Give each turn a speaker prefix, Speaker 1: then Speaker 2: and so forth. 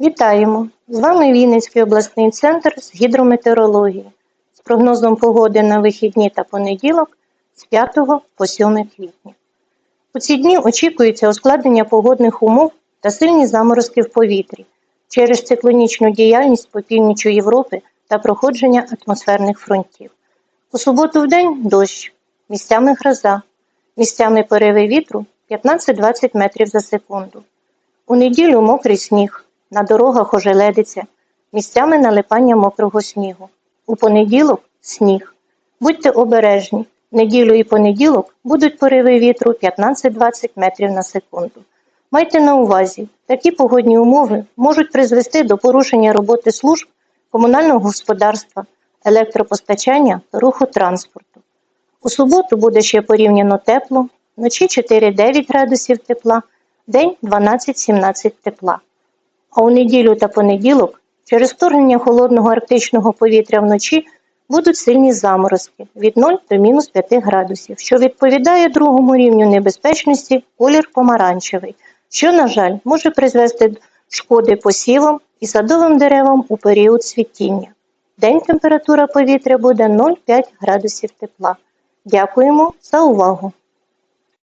Speaker 1: Вітаємо! З вами Вінницький обласний центр з гідрометеорології з прогнозом погоди на вихідні та понеділок з 5 по 7 квітня. У ці дні очікується ускладнення погодних умов та сильні заморозки в повітрі через циклонічну діяльність по північу Європи та проходження атмосферних фронтів. У суботу в день дощ, місцями гроза, місцями пориви вітру 15-20 метрів за секунду. У неділю мокрий сніг, на дорогах ожеледиться, місцями налипання мокрого снігу. У понеділок сніг. Будьте обережні. Неділю і понеділок будуть пориви вітру 15-20 метрів на секунду. Майте на увазі, такі погодні умови можуть призвести до порушення роботи служб комунального господарства, електропостачання та руху транспорту. У суботу буде ще порівняно тепло, вночі 4-9 градусів тепла, день 12-17 тепла. А у неділю та понеділок через вторгнення холодного арктичного повітря вночі будуть сильні заморозки від 0 до мінус 5 градусів, що відповідає другому рівню небезпечності колір помаранчевий, що, на жаль, може призвести шкоди посівам і садовим деревам у період цвітіння. День температура повітря буде 0,5 градусів тепла. Дякуємо за увагу!